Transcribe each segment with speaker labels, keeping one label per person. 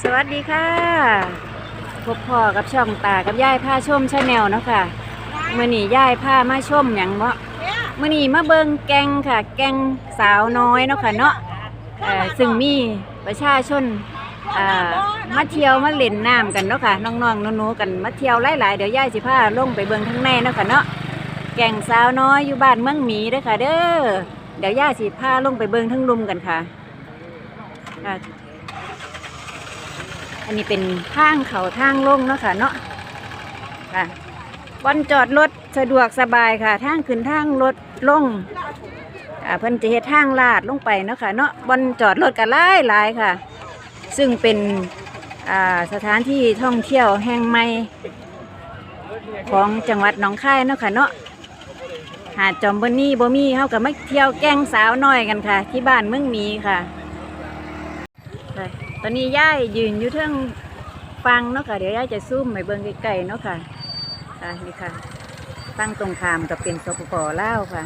Speaker 1: สวัสดีค่ะ พบพ่อกับช่องตากับย่ายผ้าชมชาแนลเนาะค่ะมื่อนี้ย่ายผ้ามาชมอย่างเนาะมื่อนี้มาเบิงแกงค่ะ แกงสาวน้อยเนาะค่ะเนาะเอ่อซึ่งมีประชาชนอ่ามาเที่ยวมาเล่นน้ำกันเนาะค่ะน้องๆหนูๆกันมาเที่ยวหลายๆเดี๋ยวย่ายสิพาลงไปเบิงข้างในเนาะค่ะเนาะแกงสาวน้อยอยู่บ้านเมืองหมีเด้อค่ะ เด้อเดี๋ยวย่ายสิพาลงไปเบิงทั้งลุมกันค่ะค่ะ อันนี้เป็นทางเขาทางลงเนาะค่ะเนาะค่ะบอนจอดรถสะดวกสบายค่ะ ทางขึ้นทางรถลงอ่าเพิ่นจะเฮ็ดทางลาดลงไปเนาะค่ะเนาะบอนจอดรถกันหลายหลายค่ะ ซึ่งเป็นอ่าสถานที่ท่องเที่ยวแห่งใหม่ของจังหวัดหนองคายเนาะค่ะเนาะหาดจอมบอนนี่บ่มีเฮากับมาเที่ยวแก้งสาวน้อยกันค่ะ ที่บ้านเมืองมีค่ะ อนนี้ย่ายยืนอยู่เทิงฟังเนาะค่ะ เดี๋ยวย่ายจะซูมไปเบิ่งไกลๆเนาะค่ะค่ะนี่ค่ะฟังตรงขามกับเป็นสปปลาวค่ะ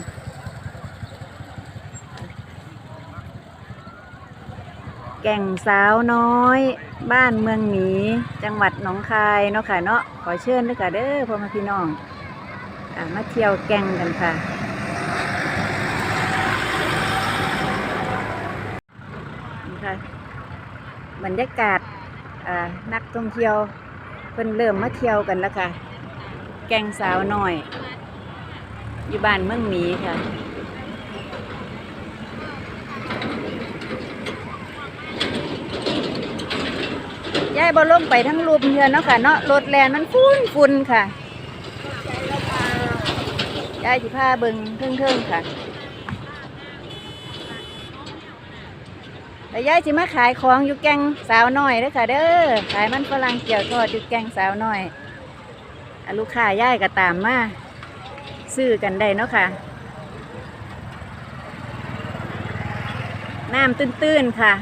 Speaker 1: แก่งสาวน้อย บ้านเมืองหมี จังหวัดหนองคายเนาะค่ะเนาะขอเชิญด้วยค่ะเด้อพ่อแม่พี่น้องอมาเที่ยวแก่งกันค่ะนี่ค่ะ บรรยากาศนักท่องเที่ยวเพิ่นเริ่มมาเที่ยวกันแล้วค่ะ แกงสาวหน่อย อยู่บ้านเมืองหมีค่ะยายบ่ลงไปทั้งรูปเพื่อนเนาะค่ะเนาะรถแลนมันฟุ้นฟุ้นค่ะยายสิพาเบิงเทิงๆค่ะ แต่ยายสิมาขายของอยู่แกงสาวน้อยเด้อค่ะเด้อขายมันฝรั่งเกี่ยวทอดอยู่แกงสาวน้อยลูกค้ายายก็ตามมาซื้อกันได้เนาะค่ะ น้ำตื้นๆค่ะ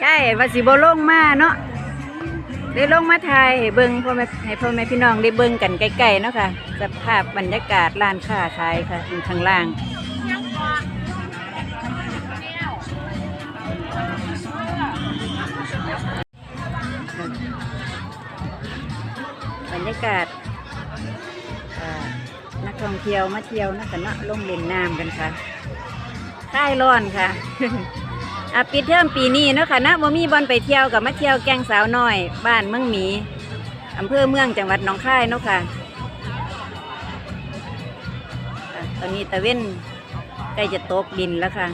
Speaker 1: ใช่ว่าสิบ่ลงมาเนาะ ได้ลงมาถ่ายให้เบิ่งพ่อแม่ให้พ่อแม่พี่น้องได้เบิ่งกันใกล้ๆเนาะค่ะสภาพบรรยากาศร้านค้าขายค่ะอยู่ข้างล่างบรรยากาศนักท่องเที่ยวมาเที่ยวนะกันเนาะลงเล่นน้ำกันค่ะคลายร้อนค่ะ อะปิดเทอมปีนี้เนาะค่ะนะบ่มีบอลไปเที่ยวกับมาเที่ยวแกงสาวน้อย บ้านเมืองหมีอำเภอเมืองจังหวัดหนองคายเนาะค่ะอะ ตอนนี้ตะเว้นใกล้จะตกดินแล้วค่ะ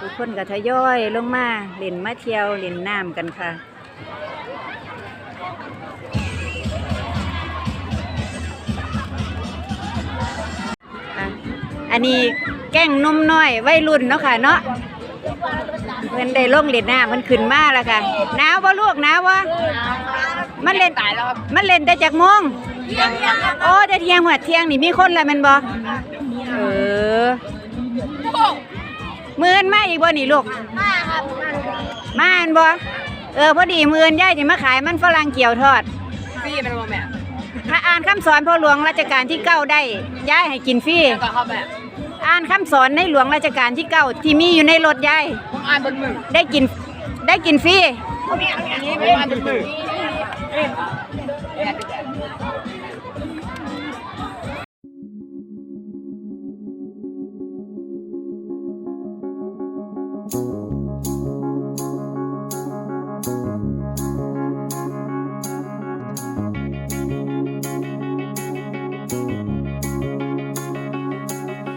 Speaker 1: ทุกคนก็ทยอยลงมาเล่นมาเที่ยวเล่นน้ำกันค่ะ อันนี้แก้งนุ่มน้อยวัยรุ่นเนาะค่ะเนาะเพิ่นได้ลงเล่นน้ำมันขึ้นมาแล้วค่ะหนาวบ่ลูกหนาววะมันเล่นมันเล่นได้จากโมงโอ้ได้เที่ยงหัวเที่ยงนี่มีคนแล้วแมันบ่เออมือนมาอีกบ่นี่ลูก มาอันบ่เออพอดีมือนย่ายจะมาขายมันฝรั่งเกี่ยวทอด
Speaker 2: พี่เป็นโมแม่
Speaker 1: ถ้าอ่านคำสอนพ่อหลวงรัชกาลที่เก้าได้ย้ายให้กินฟรี
Speaker 2: ก็เข้าแบบ
Speaker 1: อ่านคำสอนในหลวงรัชกาลที่เก้าที่มีอยู่ในรถย้าย
Speaker 2: ผมอ่านบนมือ
Speaker 1: ได้กินได้กินฟรี
Speaker 2: ผมอ่านบนมือ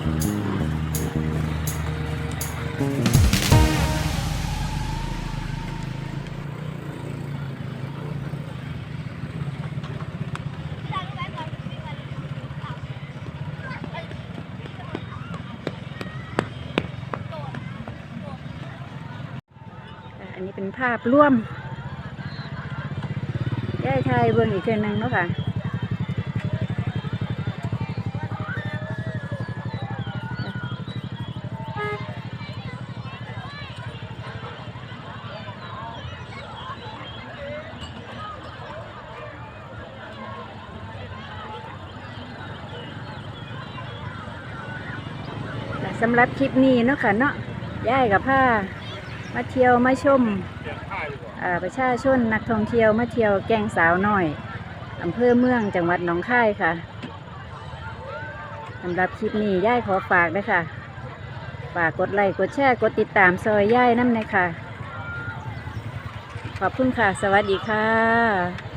Speaker 1: อันนี้เป็นภาพร่วมแย่ายไทยเบิ่งอีกเทือนึงเนาะค่ะ สำหรับคลิปนี้เนาะค่ะเนาะย่ายกับผ้ามาเที่ยวมาชมประชาชนนักท่องเที่ยวมาเที่ยวแกงสาวน้อยอำเภอเมืองจังหวัดหนองคายค่ะสำหรับคลิปนี้ย่ายขอฝากด้วยค่ะฝากกดไลค์กดแชร์กดติดตามซอยย่ายน้ำเลยค่ะ ขอบคุณค่ะ สวัสดีค่ะ